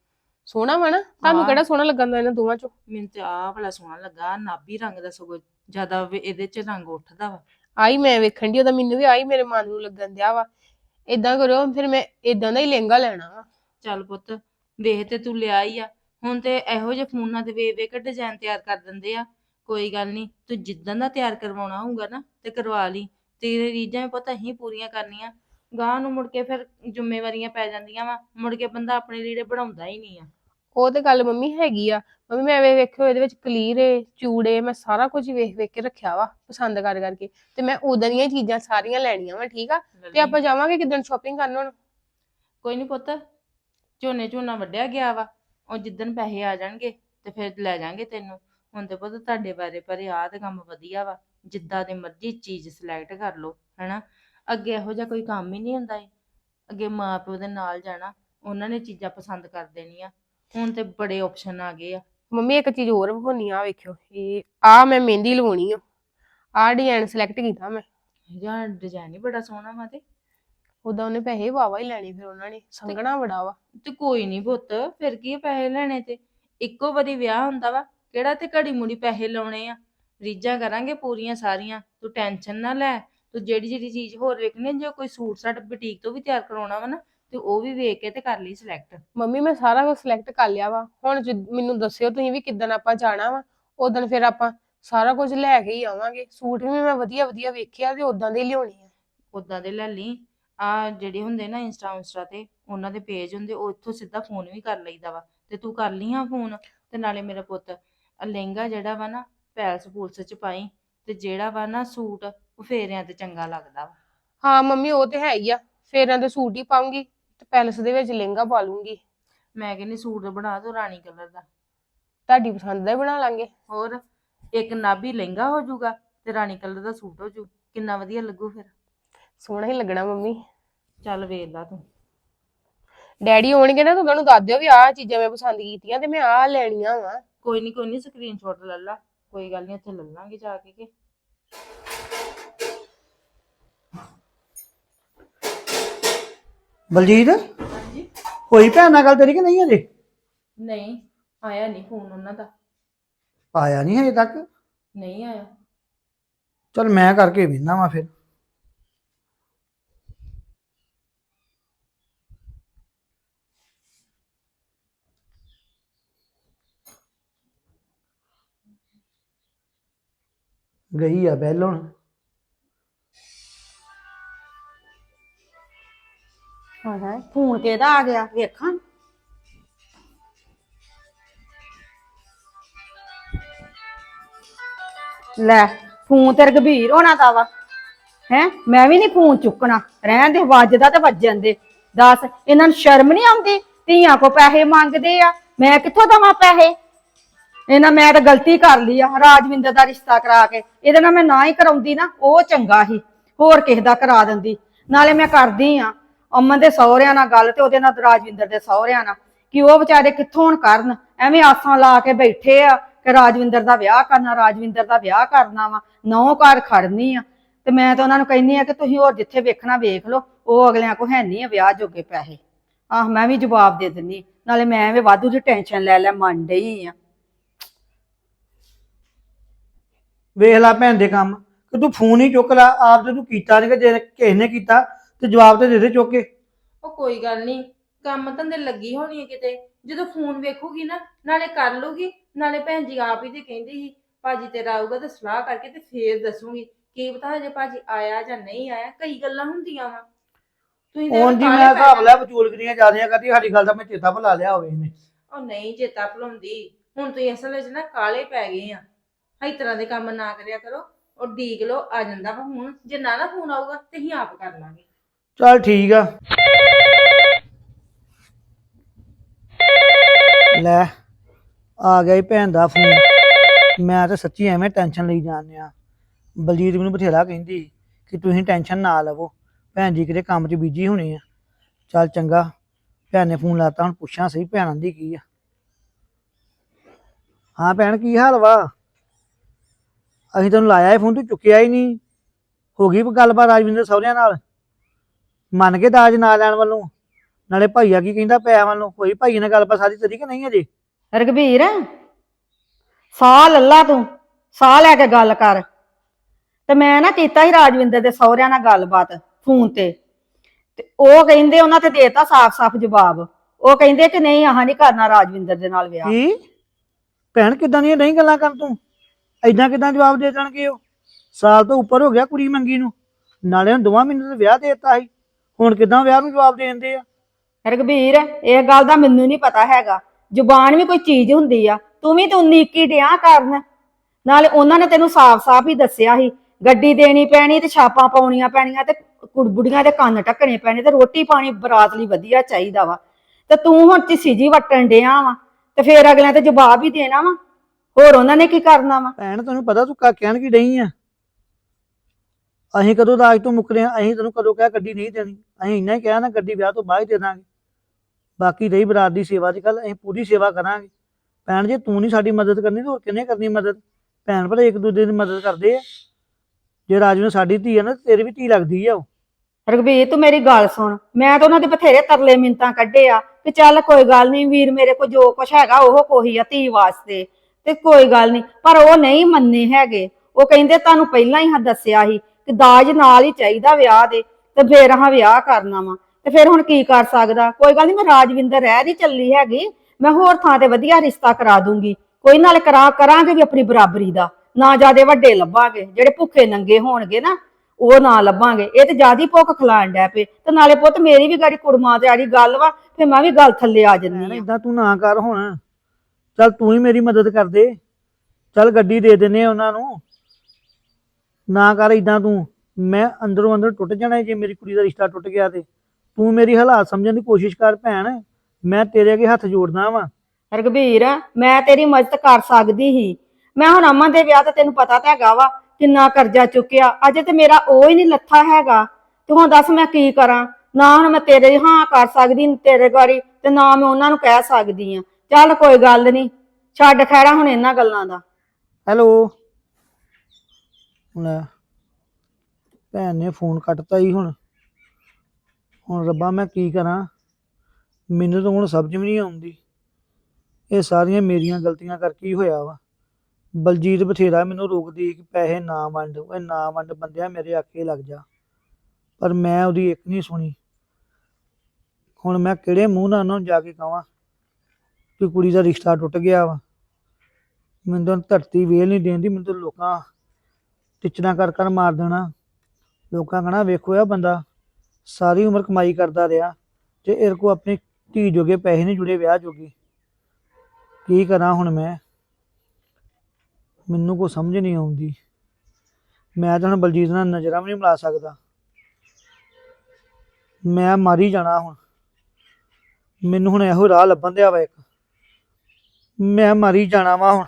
ਸੋਹਣਾ ਵਾ ਨਾ? ਤੁਹਾਨੂੰ। ਕਿਹੜਾ ਸੋਹਣਾ ਲੱਗਣ ਦਾ ਇਹਨਾਂ ਦੋਵਾਂ ਚੋਂ? ਮੈਨੂੰ ਤੇ ਆਹ ਵਾਲਾ ਸੋਹਣਾ ਲੱਗਾ ਨਾਭੀ ਰੰਗ ਦਾ ਸਗੋਂ ਜ਼ਿਆਦਾ ਇਹਦੇ ਚ ਰੰਗ ਉੱਠਦਾ ਵਾ। ਆਈ ਮੈਂ ਵੇਖਣ ਦੀ ਉਹਦਾ ਮੈਨੂੰ ਵੀ ਆਈ, ਮੇਰੇ ਮਨ ਨੂੰ ਲੱਗਣ ਦਿਆ ਵਾ। ਇਦਾਂ ਕਰੋ ਫਿਰ ਮੈਂ ਇਦਾਂ ਦਾ ਹੀ ਲਹਿੰਗਾ ਲੈਣਾ ਵਾ। ਚੱਲ ਪੁੱਤ, ਵੇਖ ਤੇ ਤੂੰ ਲਿਆ ਹੀ ਆ। ਹੁਣ ਤੇ ਇਹੋ ਜਿਹੇ ਫੋਨਾਂ ਤੇ ਵੇਖ ਵੇਖ ਡਿਜ਼ਾਈਨ ਤਿਆਰ ਕਰ ਦਿੰਦੇ ਆ। ਕੋਈ ਗੱਲ ਨਹੀਂ, ਤੂੰ ਜਿੱਦਾਂ ਦਾ ਤਿਆਰ ਕਰਵਾਉਣਾ ਹੋਊਗਾ ਨਾ, ਤੇ ਕਰਵਾ ਲਈ। ਤੇਰੇ ਰੀਝਾਂ ਵੀ ਪਤਾ ਹੀ ਪੂਰੀਆਂ ਕਰਨੀਆਂ। ਗਾਂ ਨੂੰ ਮੁੜ ਕੇ ਫਿਰ ਜ਼ਿੰਮੇਵਾਰੀਆਂ ਪੈ ਜਾਂਦੀਆਂ ਵਾ, ਮੁੜ ਕੇ ਬੰਦਾ ਆਪਣੇ ਲੀੜੇ ਬਣਾਉਂਦਾ ਹੀ ਨਹੀਂ ਆ। ਉਹ ਤੇ ਗੱਲ ਮੰਮੀ ਹੈਗੀ ਆ। ਮੰਮੀ ਮੈਂ ਵੇ ਵੇਖਿਓ ਇਹਦੇ ਵਿੱਚ ਕਲੀਰੇ ਚੂੜੇ ਮੈਂ ਸਾਰਾ ਕੁਝ ਵੇਖ ਵੇਖ ਕੇ ਰੱਖਿਆ ਵਾ ਪਸੰਦ ਕਰ ਕਰਕੇ। ਤੇ ਮੈਂ ਉਦਾਂ ਦੀਆਂ ਚੀਜ਼ਾਂ ਸਾਰੀਆਂ ਲੈਣੀਆਂ ਵਾ ਠੀਕ ਆ? ਤੇ ਆਪਾਂ ਜਾਵਾਂਗੇ ਕਿਦਣ ਸ਼ਾਪਿੰਗ ਕਰਨ ਹੁਣ? ਕੋਈ ਨਹੀਂ ਪੁੱਤ ਝੋਨੇ ਝੋਨਾ ਵੱਢਿਆ ਗਿਆ ਵਾ। ਉਹ ਜਿੱਦਣ ਪੈਸੇ ਆ ਜਾਣਗੇ ਤੇ ਫਿਰ ਲੈ ਜਾਾਂਗੇ ਤੈਨੂੰ। ਹੁਣ ਤੇ ਪੁੱਤ ਤੁਹਾਡੇ ਬਾਰੇ ਪਰ ਆਹ ਤੇ ਕੰਮ ਵਧੀਆ ਵਾ। ਜਿੱਦਾਂ ਦੀ ਮਰਜ਼ੀ ਚੀਜ਼ ਸਿਲੈਕਟ ਕਰ ਲਓ ਹੈਨਾ? ਅੱਗੇ ਇਹੋ ਜਿਹਾ ਕੋਈ ਕੰਮ ਹੀ ਨਹੀਂ ਹੁੰਦਾ ਏ ਅੱਗੇ ਮਾਂ ਪਿਓ ਦੇ ਨਾਲ ਜਾਣਾ ਉਹਨਾਂ ਨੇ ਚੀਜ਼ਾਂ ਪਸੰਦ ਕਰ ਦੇਣੀਆਂ। ਹੁਣ ਤੇ ਬੜੇ ਆਪਸ਼ਨ ਆ ਗਏ ਆ। ਮੰਮੀ ਇੱਕ ਚੀਜ਼ ਹੋਰ ਵਿਖਾਉਣੀ ਆ ਵੇਖਿਓ। ਇਹ ਆ ਮੈਂ ਮਹਿੰਦੀ ਲਵਾਉਣੀ ਆ। ਆ ਡਿਜ਼ਾਈਨ ਸਿਲੈਕਟ ਕੀਤਾ ਮੈਂ। ਜਾਂ ਡਿਜ਼ਾਈਨ ਹੀ ਬੜਾ ਸੋਹਣਾ ਵਾ ਤੇ। ਉਦਾਂ ਉਹਨੇ ਪੈਸੇ ਵਾਵਾ ਹੀ ਲੈਣੇ ਫਿਰ ਉਹਨਾਂ ਨੇ। ਸੰਗਣਾ ਬੜਾ ਵਾ। ਤੇ ਕੋਈ ਨਹੀਂ ਪੁੱਤ ਫਿਰ ਕੀ ਆ ਪੈਸੇ ਲੈਣੇ ਤੇ। ਇੱਕੋ ਵਾਰੀ ਵਿਆਹ ਹੁੰਦਾ ਵਾ ਕਿਹੜਾ ਤੇ ਘੜੀ ਮੁੜੀ ਪੈਸੇ ਲਾਉਣੇ ਆ। ਰੀਝਾਂ ਕਰਾਂਗੇ ਪੂਰੀਆਂ ਸਾਰੀਆਂ। ਤੂੰ ਟੈਨਸ਼ਨ ਨਾ ਲੈ। ਤੂੰ ਜਿਹੜੀ ਜਿਹੜੀ ਚੀਜ਼ ਹੋਰ ਵੇਖਣੀ ਆ, ਜੇ ਕੋਈ ਸੂਟ ਸਾਟ ਬੁਟੀਕ ਤੋਂ ਵੀ ਤਿਆਰ ਕਰਾਉਣਾ ਵਾ ਨਾ ਤੇ ਉਹ ਵੀ ਵੇਖ ਕੇ ਤੇ ਕਰ ਲਈ ਸਿਲੈਕਟ ਮੰਮੀ ਮੈਂ ਸਾਰਾ ਕੁਝ ਸਿਲੈਕਟ ਕਰ ਲਿਆ ਵਾ। ਹੁਣ ਜਿ- ਮੈਨੂੰ ਦੱਸਿਓ ਤੁਸੀਂ ਵੀ ਕਿੱਦਣ ਆਪਾਂ ਜਾਣਾ ਵਾ। ਉਦੋਂ ਫਿਰ ਆਪਾਂ ਸਾਰਾ ਕੁਝ ਲੈ ਕੇ ਹੀ ਆਵਾਂਗੇ। ਸੂਟ ਵੀ ਮੈਂ ਵਧੀਆ ਵਧੀਆ ਵੇਖਿਆ ਤੇ ਉਦਾਂ ਦੇ ਹੀ ਲਿਆਉਣੇ ਆ। ਉਦਾਂ ਦੇ ਲੈ ਲਈ। ਆ ਜਿਹੜੇ ਹੁੰਦੇ ਨਾ ਇੰਸਟਾ ਇੰਸਟਾ ਤੇ ਉਹਨਾਂ ਦੇ ਪੇਜ ਹੁੰਦੇ ਉਹ ਇੱਥੋਂ ਸਿੱਧਾ ਫੋਨ ਵੀ ਕਰ ਲਈਦਾ ਵਾ। ਤੇ ਤੂੰ ਕਰ ਲਈ ਹਾਂ ਫੋਨ ਤੇ ਨਾਲੇ ਮੇਰਾ ਪੁੱਤ ਆਹ ਲਹਿੰਗਾ ਜਿਹੜਾ ਵਾ ਨਾ ਪੈਲਸ ਪੂਲਸ ਚ ਪਾਈ ਤੇ ਜਿਹੜਾ ਵਾ ਨਾ ਸੂਟ ਉਹ ਫੇਰਿਆਂ ਤੇ ਚੰਗਾ ਲੱਗਦਾ ਵਾ। ਹਾਂ ਮੰਮੀ ਉਹ ਤੇ ਹੈ ਹੀ ਆ। ਫੇਰਾਂ ਦੇ ਸੂਟ ਹੀ ਪਾਉਂਗੀ। ਤੇ ਪੈਲਸ ਦੇ ਵਿੱਚ ਲਹਿੰਗਾ ਪਾ ਲੂੰਗੀ। ਮੈਂ ਕਹਿੰਦੀ ਸੂਟ ਬਣਾ ਦੋ ਰਾਣੀ ਕਲਰ ਦਾ। ਤੁਹਾਡੀ ਪਸੰਦ ਦਾ ਹੀ ਬਣਾ ਲਾਂਗੇ। ਹੋਰ ਇੱਕ ਨਾਭੀ ਲਹਿੰਗਾ ਹੋ ਜਾਊਗਾ ਤੇ ਰਾਣੀ ਕਲਰ ਦਾ ਸੂਟ ਹੋ ਜੂ ਕਿੰਨਾ ਵਧੀਆ ਲੱਗੂ ਫਿਰ। ਸੋਹਣਾ ਹੀ ਲੱਗਣਾ ਮੰਮੀ। ਚੱਲ ਵੇਖ ਲਾ ਤੂੰ। ਡੈਡੀ ਆਉਣਗੇ ਨਾ ਤਾਂ ਉਹਨਾਂ ਨੂੰ ਦੱਸ ਦਿਓ ਵੀ ਆਹ ਚੀਜ਼ਾਂ ਮੈਂ ਪਸੰਦ ਕੀਤੀਆਂ ਤੇ ਮੈਂ ਆਹ ਲੈਣੀਆਂ ਵਾ। ਕੋਈ ਨਹੀਂ ਕੋਈ ਨਹੀਂ ਸਕਰੀਨਸ਼ਾਟ ਲੈ ਲਾ। ਕੋਈ ਗੱਲ ਨਹੀਂ ਉੱਥੇ ਲੈ ਲਾਂਗੇ ਜਾ ਕੇ ਕਿ। ਬਲਜੀਤ? ਹਾਂਜੀ। ਹੋਈ ਭੈਣ ਨਾਲ ਗੱਲ ਤੇਰੀ ਕਿ ਨਹੀਂ ਅਜੇ ਨਹੀਂ ਆਇਆ ਨਹੀਂ ਫੋਨ ਉਹਨਾਂ ਦਾ। ਆਇਆ ਨਹੀਂ ਹਜੇ ਤੱਕ? ਨਹੀਂ ਆਇਆ। ਚਲ ਮੈਂ ਕਰਕੇ ਵੇਖਣਾ ਵਾ ਫਿਰ। ਗਈ ਆ ਬੈਲ ਹੁਣ। ਹਾਂ ਹੈ ਫੋਨ ਕਿਹਦਾ ਆ ਗਿਆ? ਵੇਖਾਂ। ਲੈ, ਫੋਨ ਤੇ ਗੰਭੀਰ ਹੋਣਾ ਦਾ ਵਾ। ਹੈ? ਮੈਂ ਵੀ ਨਹੀਂ ਫੋਨ ਚੁੱਕਣਾ। ਰਹਿਣ ਦੇ ਵੱਜਦਾ ਤੇ ਵੱਜਣ ਦੇ ਦੱਸ, ਇਹਨਾਂ ਨੂੰ ਸ਼ਰਮ ਨਹੀਂ ਆਉਂਦੀ? ਧੀਆਂ ਕੋ ਪੈਸੇ ਮੰਗਦੇ ਆ। ਮੈਂ ਕਿੱਥੋਂ ਦਵਾਂ ਪੈਸੇ? ਇਹਨਾਂ ਮੈਂ ਤਾਂ ਗਲਤੀ ਕਰ ਲਈ ਆ, ਰਾਜਵਿੰਦਰ ਦਾ ਰਿਸ਼ਤਾ ਕਰਾ ਕੇ। ਇਹਦੇ ਨਾਲ ਮੈਂ ਨਾ ਹੀ ਕਰਾਉਂਦੀ ਨਾ, ਉਹ ਚੰਗਾ ਸੀ। ਹੋਰ ਕਿਸੇ ਦਾ ਕਰਾ ਦਿੰਦੀ। ਨਾਲੇ ਮੈਂ ਕਰਦੀ ਆ। ਅਮਨ ਦੇ ਸਹੁਰਿਆਂ ਨਾਲ ਗੱਲ ਤੇ ਉਹਦੇ ਨਾਲ ਰਾਜਵਿੰਦਰ ਦੇ ਸਹੁਰਿਆਂ ਨਾਲ। ਕਿ ਉਹ ਵਿਚਾਰੇ ਕਿੱਥੋਂ ਹੁਣ ਕਰਨ? ਐਵੇਂ ਆਸਾਂ ਲਾ ਕੇ ਬੈਠੇ ਆ ਕਿ ਰਾਜਵਿੰਦਰ ਦਾ ਵਿਆਹ ਕਰਨਾ, ਰਾਜਵਿੰਦਰ ਦਾ ਵਿਆਹ ਕਰਨਾ ਵਾ ਨੌ ਘਰ ਖੜਨੀ ਆ। ਤੇ ਮੈਂ ਤਾਂ ਉਹਨਾਂ ਨੂੰ ਕਹਿੰਨੀ ਆ ਕਿ ਤੁਸੀਂ ਹੋਰ ਜਿੱਥੇ ਵੇਖਣਾ ਵੇਖ ਲਓ, ਉਹ ਅਗਲਿਆਂ ਕੋ ਹੈ ਨਹੀਂ ਆ ਵਿਆਹ ਜੋਗੇ ਪੈਸੇ। ਆਹ ਮੈਂ ਵੀ ਜਵਾਬ ਦੇ ਦਿੰਨੀ ਨਾਲੇ ਮੈਂ ਐਵੇਂ ਵਾਧੂ ਦੀ ਟੈਨਸ਼ਨ ਲੈ ਲੈ, ਮੰਨ ਡਈ ਆ। ਵੇਖ ਲੈ ਭੈਣ ਦੇ ਕੰਮ, ਕਿ ਤੂੰ ਫੋਨ ਹੀ ਚੁੱਕ ਲਾ, ਆਪ ਤੇ ਤੂੰ ਕੀਤਾ ਨਹੀਂ ਕਿ ਜੇ ਕਿਸੇ ਨੇ ਕੀਤਾ ਤੇ ਜਵਾਬ ਤੇ ਦੇ ਦੇ ਚੁੱਕ ਕੇ। ਉਹ ਕੋਈ ਗੱਲ ਨਹੀਂ ਕੰਮ ਧੰਦੇ ਲੱਗੀ ਹੋਣੀ ਹੈ ਕਿਤੇ। ਜਦੋਂ ਫੋਨ ਵੇਖੂਗੀ ਨਾ ਨਾਲੇ ਕਰ ਲੂਗੀ ਨਾਲੇ ਭੈਣ ਜੀ ਆਪ ਹੀ ਤੇ ਕਹਿੰਦੀ ਸੀ ਭਾਜੀ ਤੇਰਾ ਆਊਗਾ ਤੇ ਸਲਾਹ ਕਰਕੇ ਤੇ ਫੇਰ ਦੱਸੂਗੀ ਕੀ ਪਤਾ ਹਜੇ ਭਾਜੀ ਆਇਆ ਜਾਂ ਨਹੀਂ ਆਇਆ ਕਈ ਗੱਲਾਂ ਹੁੰਦੀਆਂ ਵਾ। ਤੁਸੀਂ ਤਾਂ ਹੁਣ ਜੀ ਕਾਹਲੇ ਮੈਂ ਪੈ ਹਿਸਾਬ। ਲੈ ਵਿਚੂਲਗਰੀਆਂ ਜਿਆਦੀਆਂ ਕਰਦੀ ਸਾਡੀ ਗੱਲ ਦਾ ਮੈਂ ਚੇਤਾ ਭੁਲਾ ਲਿਆ ਹੋਵੇ ਇਹਨੇ। ਉਹ ਨਹੀਂ ਚੇਤਾ ਭੁਲਾਉਂਦੀ ਹੁਣ ਤੁਸੀਂ ਅਸਲ ਵਿੱਚ ਨਾ ਕਾਲੇ ਪੈ ਗਏ ਆ। ਇਸ ਤਰ੍ਹਾਂ ਦੇ ਕੰਮ ਨਾ ਕਰਿਆ ਕਰੋ ਉਹ ਡੀਕ ਲੋ ਆ ਜਾਂਦਾ ਵਾ ਹੁਣ ਜੇ ਨਾ ਨਾ ਫੋਨ ਆਊਗਾ ਤੇ ਅਸੀਂ ਆਪ ਕਰ ਲਾਂਗੇ। ਚੱਲ ਠੀਕ ਆ। ਲੈ, ਆ ਗਿਆ ਈ ਭੈਣ ਦਾ ਫੋਨ। ਮੈਂ ਤਾਂ ਸੱਚੀ ਐਵੇਂ ਟੈਨਸ਼ਨ ਲਈ ਜਾਂਦੇ ਆ ਬਲਜੀਤ ਮੈਨੂੰ ਬਥੇਰਾ ਕਹਿੰਦੀ ਕਿ ਤੁਸੀਂ ਟੈਨਸ਼ਨ ਨਾ ਲਵੋ। ਭੈਣ ਜੀ ਕਿਤੇ ਕੰਮ 'ਚ ਬਿਜ਼ੀ ਹੋਣੀ ਆ। ਚੱਲ ਚੰਗਾ, ਭੈਣ ਨੇ ਫੋਨ ਲਾਤਾ, ਹੁਣ ਪੁੱਛਾਂ ਸਹੀ ਭੈਣਾਂ ਦੀ ਕੀ ਆ। ਹਾਂ ਭੈਣ, ਕੀ ਹਾਲ ਵਾ? ਅਸੀਂ ਤੈਨੂੰ ਲਾਇਆ ਏ ਫੋਨ, ਤੂੰ ਚੁੱਕਿਆ ਹੀ ਨਹੀਂ। ਹੋ ਗਈ ਗੱਲਬਾਤ ਰਾਜਵਿੰਦਰ ਸਹੁਰਿਆਂ ਨਾਲ? ਮੰਨ ਕੇ ਦਾਜ ਨਾ ਲੈਣ ਵੱਲੋਂ। ਨਾਲੇ ਭਾਈਆ ਕੀ ਕਹਿੰਦਾ ਪਿਆ ਵੱਲੋਂ? ਕੋਈ ਭਾਈ ਨਾਲ ਗੱਲਬਾਤ ਸਾਰੀ ਤੇਰੀ ਕਿ ਨਹੀਂ ਅਜੇ? ਰਗਵੀਰ ਸਾਹ ਲੱਲਾ ਤੂੰ ਸਾਹ ਲੈ ਕੇ ਗੱਲ ਕਰ। ਤੇ ਮੈਂ ਨਾ ਕੀਤਾ ਸੀ ਰਾਜਵਿੰਦਰ ਦੇ ਸਹੁਰਿਆਂ ਨਾਲ ਗੱਲਬਾਤ ਫੋਨ ਤੇ। ਤੇ ਉਹ ਕਹਿੰਦੇ ਉਹਨਾਂ ਤੇ ਦੇਤਾ ਸਾਫ਼-ਸਾਫ਼ ਜਵਾਬ। ਉਹ ਕਹਿੰਦੇ ਕਿ ਨਹੀਂ ਆਹ ਨਹੀਂ ਕਰਨਾ ਰਾਜਵਿੰਦਰ ਦੇ ਨਾਲ ਵਿਆਹ। ਕੀ? ਭੈਣ ਕਿਦਾਂ ਦੀਆਂ ਨਹੀਂ ਗੱਲਾਂ ਕਰ ਤੂੰ? ਐਦਾਂ ਕਿਦਾਂ ਜਵਾਬ ਦੇ ਦੇਣਗੇ ਉਹ? ਸਾਲ ਤੋਂ ਉੱਪਰ ਹੋ ਗਿਆ ਕੁੜੀ ਮੰਗੀ ਨੂੰ। ਨਾਲੇ ਹੁਣ ਦੋਵਾਂ ਮਹੀਨੇ ਦਾ ਵਿਆਹ ਦੇਤਾ ਸੀ। ਹੁਣ ਕਿਦਾਂ ਵਿਆਹ ਨੂੰ ਜਵਾਬ ਦੇ ਦਿੰਦੇ ਆ ਰਗਵੀਰ ਇਹ ਗੱਲ ਦਾ ਮੈਨੂੰ ਨਹੀਂ ਪਤਾ ਹੈਗਾ। ਜ਼ੁਬਾਨ ਵੀ ਕੋਈ ਚੀਜ਼ ਹੁੰਦੀ ਆ। ਤੂੰ ਵੀ ਤਾਂ ਉਨੀ ਇੱਕੀ ਡਿਆ ਕਰਨ। ਨਾਲੇ ਉਹਨਾਂ ਨੇ ਤੈਨੂੰ ਸਾਫ਼-ਸਾਫ਼ ਹੀ ਦੱਸਿਆ ਸੀ। ਗੱਡੀ ਦੇਣੀ ਪੈਣੀ ਤੇ ਛਾਪਾਂ ਪਾਉਣੀਆਂ ਪੈਣੀਆਂ ਤੇ ਕੁੜਬੁੜੀਆਂ ਦੇ ਕੰਨ ਟੱਕਣੇ ਪੈਣੇ ਤੇ ਰੋਟੀ ਪਾਣੀ ਬਰਾਤ ਲਈ ਵਧੀਆ ਚਾਹੀਦਾ ਵਾ। ਤੇ ਤੂੰ ਹੁਣ ਚਿੱਸੀ ਜੀ ਵਟਣ ਡਿਆ ਵਾ ਤੇ ਫੇਰ ਅਗਲਿਆਂ ਤੇ ਜਵਾਬ ਹੀ ਦੇਣਾ ਵਾ। ਹੋਰ ਉਹਨਾਂ ਨੇ ਕੀ ਕਰਨਾ ਵਾ? ਭੈਣ ਤੈਨੂੰ ਪਤਾ ਤੂੰ ਕਾ ਕਹਿਣ ਕੀ ਡਈ ਆ? ਅਸੀਂ ਕਦੋਂ ਦਾਜ ਤੋਂ ਮੁੱਕਰੇ ਆ ਅਸੀਂ ਤੈਨੂੰ ਕਦੋਂ ਕਿਹਾ ਗੱਡੀ ਨਹੀਂ ਦੇਣੀ? ਅਸੀਂ ਇੰਨਾ ਹੀ ਕਿਹਾ ਨਾ, ਗੱਡੀ ਵਿਆਹ ਤੋਂ ਬਾਅਦ ਹੀ ਦੇ ਦਾਂਗੇ। ਬਾਕੀ ਰਹੀ ਬਰਾਤ ਦੀ ਸੇਵਾ ਦੀ ਗੱਲ ਅਸੀਂ ਪੂਰੀ ਸੇਵਾ ਕਰਾਂਗੇ। ਭੈਣ ਜੇ, ਤੂੰ ਨਹੀਂ ਸਾਡੀ ਮਦਦ ਕਰਨੀ ਤਾਂ ਹੋਰ ਕਿਹਨੇ ਕਰਨੀ ਮਦਦ? ਭੈਣ ਭਰਾ ਇੱਕ ਦੂਜੇ ਦੀ ਮਦਦ ਕਰਦੇ ਆ। ਜੇ ਰਾਜੂ ਨੂੰ ਸਾਡੀ ਧੀ ਆ ਨਾ ਤੇਰੀ ਵੀ ਧੀ ਲੱਗਦੀ ਆ ਉਹ। ਰਘਬੀਰ, ਤੂੰ ਮੇਰੀ ਗੱਲ ਸੁਣ। ਮੈਂ ਤਾਂ ਉਹਨਾਂ ਦੇ ਬਥੇਰੇ ਤਰਲੇ ਮਿੰਤਾਂ ਕੱਢੇ ਆ। ਕਿ ਚੱਲ ਕੋਈ ਗੱਲ ਨਹੀਂ, ਵੀਰ ਮੇਰੇ ਕੋਲ ਜੋ ਕੁਛ ਹੈਗਾ, ਉਹ ਕੋਹੀ ਆ ਧੀ ਵਾਸਤੇ। ਤੇ ਕੋਈ ਗੱਲ ਨਹੀਂ, ਪਰ ਉਹ ਨਹੀਂ ਮੰਨੇ ਹੈਗੇ। ਉਹ ਕਹਿੰਦੇ ਤੁਹਾਨੂੰ ਪਹਿਲਾਂ ਹੀ ਹਾਂ ਦੱਸਿਆ ਸੀ ਕਿ ਦਾਜ ਨਾਲ ਹੀ ਚਾਹੀਦਾ ਵਿਆਹ ਦੇ ਤੇ ਫੇਰ ਆਹ ਵਿਆਹ ਕਰਨਾ ਵਾ। ਤੇ ਫਿਰ ਹੁਣ ਕੀ ਕਰ ਸਕਦਾ? ਕੋਈ ਗੱਲ ਨਹੀਂ ਮੈਂ ਰਾਜਵਿੰਦਰ ਰਹਿ ਦੀ ਚੱਲੀ ਹੈਗੀ ਮੈਂ ਹੋਰ ਥਾਂ ਤੇ ਵਧੀਆ ਰਿਸ਼ਤਾ ਕਰਾ ਦੂੰਗੀ। ਕੋਈ ਨਾਲ ਕਰਾ ਕਰਾਂਗੇ ਵੀ ਆਪਣੀ ਬਰਾਬਰੀ ਦਾ। ਨਾ ਜਿਆਦੇ ਵੱਡੇ ਲੱਭਾਂਗੇ ਜਿਹੜੇ ਭੁੱਖੇ ਨੰਗੇ ਹੋਣਗੇ ਨਾ ਉਹ ਨਾ ਲੱਭਾਂਗੇ। ਇਹ ਤੇ ਜਿਆਦੀ ਭੁੱਖ ਖਲਾਣ ਡੈ ਪਏ। ਤੇ ਨਾਲੇ ਪੁੱਤ ਮੇਰੀ ਵੀ ਗਾੜੀ ਕੁੜਮਾਂ ਤੇ ਆੜੀ ਗੱਲ ਵਾ ਫੇ ਮੈਂ ਵੀ ਗੱਲ ਥੱਲੇ ਆ ਜੰਨੀ ਇਦਾਂ ਤੂੰ ਨਾ ਕਰ ਹੁਣ। ਚੱਲ ਤੂੰ ਹੀ ਮੇਰੀ ਮਦਦ ਕਰ ਦੇ। ਚੱਲ ਗੱਡੀ ਦੇ ਦਿੰਨੇ ਉਹਨਾਂ ਨੂੰ। ਨਾ ਕਰ ਇਦਾਂ ਤੂੰ। ਮੈਂ ਅੰਦਰੋਂ ਅੰਦਰ ਟੁੱਟ ਜਾਣਾ ਜੇ ਮੇਰੀ ਕੁੜੀ ਦਾ ਰਿਸ਼ਤਾ ਟੁੱਟ ਗਿਆ ਤੇ। ਤੂੰ ਮੇਰੀ ਹਾਲਾਤ ਸਮਝਣ ਦੀ ਕੋਸ਼ਿਸ਼ ਕਰ ਭੈਣ। ਮੈਂ ਤੇਰੇ ਅੱਗੇ ਹੱਥ ਜੋੜਦਾ ਵਾਂ। ਰਘਬੀਰ ਮੈਂ ਤੇਰੀ ਮਦਦ ਕਰ ਸਕਦੀ ਸੀ। ਮੈਂ ਹੁਣ ਅਮਨ ਦੇ ਵਿਆਹ ਤੇ ਤੈਨੂੰ ਪਤਾ ਤਾਂ ਹੈਗਾ ਵਾ ਕਿੰਨਾ ਕਰਜ਼ਾ ਚੁੱਕਿਆ। ਅਜੇ ਤੇ ਮੇਰਾ ਉਹ ਹੀ ਨਹੀਂ ਲੱਥਾ ਹੈਗਾ। ਤੇ ਹੁਣ ਦੱਸ ਮੈਂ ਕੀ ਕਰਾਂ? ਨਾ ਹੁਣ ਮੈਂ ਤੇਰੇ ਹਾਂ ਕਰ ਸਕਦੀ ਤੇਰੇ ਗਾੜੀ ਤੇ ਨਾ ਮੈਂ ਉਹਨਾਂ ਨੂੰ ਕਹਿ ਸਕਦੀ ਆ। ਚੱਲ ਕੋਈ ਗੱਲ ਨਹੀਂ। ਛੱਡ ਖੈੜਾ ਹੁਣ ਇਹਨਾਂ ਗੱਲਾਂ ਦਾ। ਹੈਲੋ। ਲੈ, ਭੈਣ ਨੇ ਫੋਨ ਕੱਟਤਾ ਹੀ ਹੁਣ। ਹੁਣ ਰੱਬਾ ਮੈਂ ਕੀ ਕਰਾਂ? ਮੈਨੂੰ ਤਾਂ ਹੁਣ ਸਮਝ ਵੀ ਨਹੀਂ ਆਉਂਦੀ। ਇਹ ਸਾਰੀਆਂ ਮੇਰੀਆਂ ਗਲਤੀਆਂ ਕਰਕੇ ਹੀ ਹੋਇਆ ਵਾ। ਬਲਜੀਤ ਬਥੇਰਾ ਮੈਨੂੰ ਰੋਕਦੀ ਕਿ ਪੈਸੇ ਨਾ ਵੰਡ ਓਏ ਨਾ ਵੰਡ ਬੰਦਿਆ ਮੇਰੇ ਆਖੇ ਲੱਗ ਜਾ। ਪਰ ਮੈਂ ਉਹਦੀ ਇੱਕ ਨਹੀਂ ਸੁਣੀ। ਹੁਣ ਮੈਂ ਕਿਹੜੇ ਮੂੰਹ ਨਾਲ ਉਹਨਾਂ ਨੂੰ ਜਾ ਕੇ ਕਹਾਂ ਕਿ ਕੁੜੀ ਦਾ ਰਿਸ਼ਤਾ ਟੁੱਟ ਗਿਆ ਵਾ। ਮੈਨੂੰ ਤਾਂ ਧਰਤੀ ਵੇਲ ਨਹੀਂ ਦੇਂਦੀ ਮੈਨੂੰ ਤਾਂ ਲੋਕਾਂ ਟਿਚਣਾ ਕਰ ਕਰ ਮਾਰ ਦੇਣਾ। ਲੋਕਾਂ ਕਹਣਾ, ਵੇਖੋ ਇਹ ਬੰਦਾ ਸਾਰੀ ਉਮਰ ਕਮਾਈ ਕਰਦਾ ਰਿਹਾ। ਤੇ ਇਹਦੇ ਕੋ ਆਪਣੀ ਧੀ ਜੋਗੇ ਪੈਸੇ ਨਹੀਂ ਜੁੜੇ ਵਿਆਹ ਜੋਗੇ, ਕੀ ਕਰਾਂ ਹੁਣ ਮੈਂ? ਮੈਨੂੰ ਕੋ ਸਮਝ ਨਹੀਂ ਆਉਂਦੀ। ਮੈਂ ਤਾਂ ਹੁਣ ਬਲਜੀਤ ਨਾਲ ਨਜ਼ਰਾਂ ਵੀ ਨਹੀਂ ਮਿਲਾ ਸਕਦਾ। ਮੈਂ ਮਾਰੀ ਜਾਣਾ ਹੁਣ। ਮੈਨੂੰ ਹੁਣ ਇਹੋ ਰਾਹ ਲੱਭਣ ਦਿਆ ਵਾ ਇੱਕ। ਮੈਂ ਮਾਰੀ ਜਾਣਾ ਵਾ ਹੁਣ।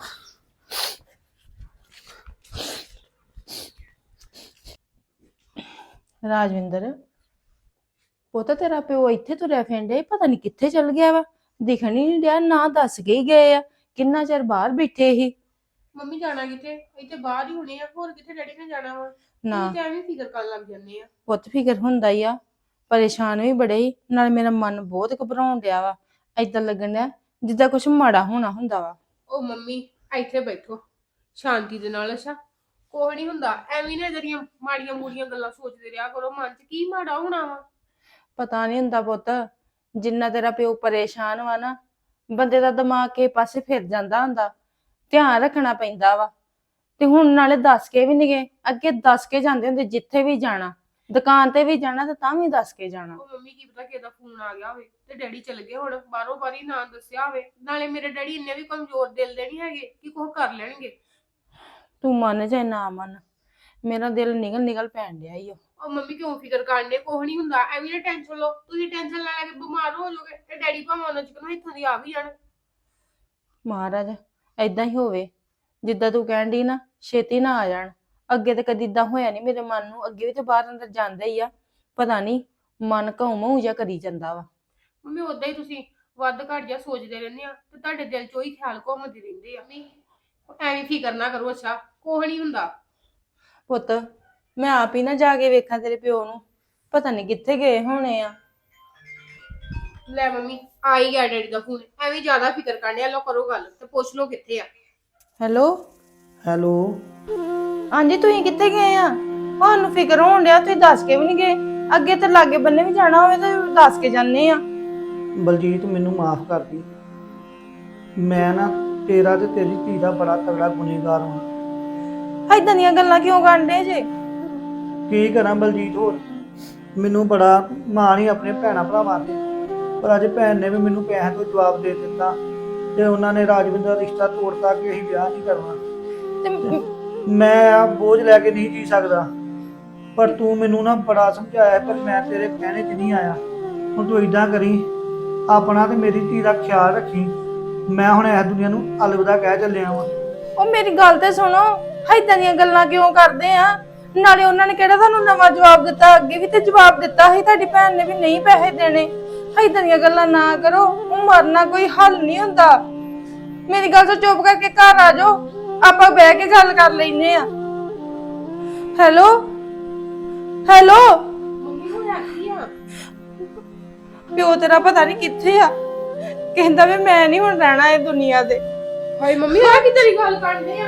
ਰਾਜਵਿੰਦਰ ਪੁੱਤ ਤੇਰਾ ਪਿਓ ਇੱਥੇ ਤੁਰਿਆ ਫਿਰਦੇ ਪਤਾ ਨਹੀਂ ਕਿੱਥੇ ਚਲ ਗਿਆ ਵਾ। ਦਿਖਣ ਹੀ ਨਹੀਂ ਡਿਆ ਨਾ ਦੱਸ ਕੇ ਹੀ ਗਏ ਆ। ਕਿੰਨਾ ਚਿਰ ਬਾਹਰ ਬੈਠੇ ਸੀ। ਮੰਮੀ ਜਾਣਾ ਕਿਤੇ ਇੱਥੇ ਬਾਹਰ ਹੀ ਹੋਣੇ ਆ ਹੋਰ ਕਿੱਥੇ ਡੈਡੀ ਨੇ ਜਾਣਾ ਵਾ? ਨਾ। ਤਾਂ ਐਵੇਂ ਫਿਕਰ ਕਰਨ ਲੱਗ ਜਾਂਦੇ ਆ। ਪੁੱਤ ਫਿਕਰ ਹੁੰਦਾ ਹੀ ਆ ਪਰੇਸ਼ਾਨ ਵੀ ਬੜੇ ਹੀ ਨਾਲ ਮੇਰਾ ਮਨ ਬਹੁਤ ਘਬਰਾਉਣ ਡਿਆ ਵਾ। ਏਦਾਂ ਲੱਗਣ ਡਿਆ ਜਿੱਦਾਂ ਕੁਝ ਮਾੜਾ ਹੋਣਾ ਹੁੰਦਾ ਵਾ। ਉਹ ਮੰਮੀ ਇੱਥੇ ਬੈਠੋ। ਸ਼ਾਂਤੀ ਦੇ ਨਾਲ ਅੱਛਾ? ਕੋਈ ਨਹੀਂ ਹੁੰਦਾ ਐਵੇਂ ਨਾ ਜਿਹੜੀਆਂ ਮਾੜੀਆਂ ਮੂੜੀਆਂ ਗੱਲਾਂ ਸੋਚਦੇ ਰਿਹਾ ਕਰੋ ਮਨ 'ਚ ਕੀ ਮਾੜਾ ਹੋਣਾ ਵਾ? ਪਤਾ ਨਹੀਂ ਹੁੰਦਾ ਪੁੱਤ ਜਿੰਨਾ ਤੇਰਾ ਪਿਓ ਪਰੇਸ਼ਾਨ ਵਾ ਨਾ ਬੰਦੇ ਦਾ ਦਿਮਾਗ ਕੇ ਪਾਸੇ ਫਿਰ ਜਾਂਦਾ ਹੁੰਦਾ ਧਿਆਨ ਰੱਖਣਾ ਪੈਂਦਾ ਵਾ। ਤੇ ਹੁਣ ਨਾਲੇ ਦੱਸ ਕੇ ਵੀ ਨੀ ਗਏ ਅੱਗੇ ਦੱਸ ਕੇ ਜਾਂਦੇ ਹੁੰਦੇ ਜਿੱਥੇ ਵੀ ਜਾਣਾ ਦੁਕਾਨ ਤੇ ਵੀ ਜਾਣਾ ਤੇ ਤਾਂ ਵੀ ਦੱਸ ਕੇ ਜਾਣਾ। ਉਹ ਮੰਮੀ ਕੀ ਪਤਾ ਕਿਹਦਾ ਫੋਨ ਆ ਗਿਆ ਹੋਵੇ ਤੇ ਡੈਡੀ ਚਲ ਗਏ ਹੁਣ ਬਾਰੋ ਬਾਰੀ ਨਾ ਦੱਸਿਆ ਹੋਵੇ। ਨਾਲੇ ਮੇਰੇ ਡੈਡੀ ਇੰਨੇ ਵੀ ਕਮਜ਼ੋਰ ਦਿਲ ਦੇ ਨਹੀਂ ਹੈਗੇ ਕਿ ਕੁਝ ਕਰ ਲੈਣਗੇ। ਤੂੰ ਮੰਨ ਚਾਹੇ ਨਾ ਮੰਨ ਮੇਰਾ ਦਿਲ ਨਿਗਲ ਨਿਗਲ ਪੈਣ ਡਿਆ ਈ ਓ। ਉਹ ਮੰਮੀ ਕਿਉਂ ਫਿਕਰ ਕਰਨੇ ਕੁਝ ਨਹੀਂ ਹੁੰਦਾ ਐਵੇਂ ਨਾ ਟੈਨਸ਼ਨ ਲਓ। ਤੁਸੀਂ ਟੈਨਸ਼ਨ ਲੈ ਲੈ ਕੇ ਬਿਮਾਰ ਹੋ ਜਾਓਗੇ ਤੇ ਡੈਡੀ ਭਾਵੇਂ ਉਹਨਾਂ ਚ ਇੱਥੋਂ ਦੀ ਆ ਵੀ ਜਾਣ। ਮਹਾਰਾਜ ਏਦਾਂ ਹੀ ਹੋਵੇ। ਜਿੱਦਾਂ ਤੂੰ ਕਹਿਣ ਡਈ ਨਾ ਛੇਤੀ ਨਾ ਆ ਜਾਣ। ਅੱਗੇ ਤੇ ਕਦੀ ਇਦਾਂ ਹੋਇਆ ਨਹੀਂ ਮੇਰੇ ਮਨ ਨੂੰ ਅੱਗੇ ਵੀ ਤੇ ਬਾਹਰ ਅੰਦਰ ਜਾਂਦਾ ਹੀ ਆ। ਪਤਾ ਨਹੀਂ ਮਨ ਘਉ ਜਿਹਾ ਕਰੀ ਜਾਂਦਾ ਵਾ। ਮੰਮੀ ਉਦਾਂ ਹੀ ਤੁਸੀਂ ਵੱਧ ਘੱਟ ਜਿਹਾ ਸੋਚਦੇ ਰਹਿੰਦੇ ਆ ਤੇ ਤੁਹਾਡੇ ਦਿਲ 'ਚ ਉਹੀ ਖਿਆਲ ਘੁੰਮਦੇ ਰਹਿੰਦੇ ਆ। ਨਹੀਂ ਐਵੇਂ ਫਿਕਰ ਨਾ ਕਰੋ ਅੱਛਾ ਕੁਛ ਨਹੀਂ ਹੁੰਦਾ। ਪੁੱਤ ਮੈਂ ਆਪ ਹੀ ਨਾ ਜਾ ਕੇ ਵੇਖਾਂ ਤੇਰੇ ਪਿਓ ਨੂੰ। ਪਤਾ ਨਹੀਂ ਕਿੱਥੇ ਗਏ ਹੋਣੇ ਆ। ਲੈ ਮੰਮੀ ਆ ਹੀ ਗਿਆ ਡੈਡੀ ਦਾ ਫੋਨ। ਐਵੇਂ ਜ਼ਿਆਦਾ ਫਿਕਰ ਕਰਨੇ ਆ ਲੋ ਕਰੋ ਗੱਲ ਤੇ ਪੁੱਛ ਲਓ ਕਿੱਥੇ ਆ। ਹੈਲੋ? ਹੈਲੋ? ਹਾਂਜੀ ਤੁਸੀਂ ਕਿੱਥੇ ਗਏ ਆ? ਤੁਹਾਨੂੰ ਫਿਕਰ ਹੋਣ ਡਿਆ ਤੁਸੀਂ ਦੱਸ ਕੇ ਵੀ ਨਹੀਂ ਗਏ। ਅੱਗੇ ਤੇ ਲਾਗੇ ਬੰਨੇ ਵੀ ਜਾਣਾ ਹੋਵੇ ਤਾਂ ਦੱਸ ਕੇ ਜਾਂਦੇ ਆ। ਬਲਜੀਤ ਮੈਨੂੰ ਮਾਫ ਕਰ ਦੀ ਮੈਂ ਨਾ ਤੇਰਾ ਤੇ ਤੇਰੀ ਧੀ ਦਾ ਬੜਾ ਤਗੜਾ ਗੁਨੇਗਾਰ ਹਾਂ ਏਦਾਂ ਦੀਆਂ ਗੱਲਾਂ ਕਿਉਂ ਕਰਦੇ ਜੇ? ਕੀ ਕਰਾਂ ਬਲਜੀਤ ਹੋਰ? ਮੈਨੂੰ ਬੜਾ ਮਾਣ ਹੀ ਆਪਣੇ ਭੈਣਾ ਭਰਾਵਾਂ ਤੇ। ਪਰ ਅੱਜ ਭੈਣ ਨੇ ਵੀ ਮੈਨੂੰ ਪੈਸਿਆਂ ਤੋਂ ਜਵਾਬ ਦੇ ਦਿੱਤਾ ਤੇ ਉਹਨਾਂ ਨੇ ਰਾਜਵਿੰਦਰ ਦਾ ਰਿਸ਼ਤਾ ਤੋੜਤਾ ਕਿ ਅਸੀਂ ਵਿਆਹ ਨਹੀਂ ਕਰਨਾ। ਤੇ ਮ- ਮੈਂ ਆ ਬੋਝ ਲੈ ਕੇ ਨਹੀਂ ਜੀ ਸਕਦਾ। ਪਰ ਤੂੰ ਮੈਨੂੰ ਨਾ ਬੜਾ ਸਮਝਾਇਆ ਪਰ ਮੈਂ ਤੇਰੇ ਕਹਿਣੇ 'ਚ ਨਹੀਂ ਆਇਆ। ਹੁਣ ਤੂੰ ਇਦਾਂ ਕਰੀ ਆਪਣਾ ਤੇ ਮੇਰੀ ਧੀ ਦਾ ਖਿਆਲ ਰੱਖੀ। ਮੈਂ ਹੁਣ ਇਸ ਦੁਨੀਆ ਨੂੰ ਅਲਵਿਦਾ ਕਹਿ ਚੱਲਿਆ ਵਾਂ। ਉਹ ਮੇਰੀ ਗੱਲ ਤੇ ਸੁਣੋ ਏਦਾਂ ਦੀਆਂ ਗੱਲਾਂ ਕਿਉਂ ਕਰਦੇ ਆ? ਨਾਲੇ ਉਹਨਾਂ ਨੇ ਕਿਹੜਾ ਤੁਹਾਨੂੰ ਨਵਾਂ ਜਵਾਬ ਦਿੱਤਾ? ਅੱਗੇ ਵੀ ਤੇ ਜਵਾਬ ਦਿੱਤਾ ਸੀ ਤੁਹਾਡੀ ਭੈਣ ਨੇ ਵੀ ਨਹੀਂ ਪੈਸੇ ਦੇਣੇ। ਏਦਾਂ ਦੀਆਂ ਗੱਲਾਂ ਨਾ ਕਰੋ ਉਹ ਮਰਨਾ ਕੋਈ ਹੱਲ ਨਹੀਂ ਹੁੰਦਾ। ਮੇਰੀ ਗੱਲ ਤੋਂ ਚੁੱਪ ਕਰਕੇ ਘਰ ਆ ਜਾਓ ਆਪਾਂ ਬਹਿ ਕੇ ਗੱਲ ਕਰ ਲੈਨੇ ਆ। ਹੈਲੋ? ਹੈਲੋ? ਮੰਮੀ ਹੋਇਆ ਕੀ ਆ। ਪਿਓ ਤੇਰਾ ਪਤਾ ਨਹੀਂ ਕਿੱਥੇ ਆ। ਕਹਿੰਦਾ ਵੀ ਮੈਂ ਨਹੀਂ ਹੁਣ ਰਹਿਣਾ ਇਹ ਦੁਨੀਆ ਤੇ ਹਾਏ ਮੰਮੀ ਆ ਕਿੱਦਾਂ ਦੀ ਗੱਲ ਕਰਦੇ ਆ?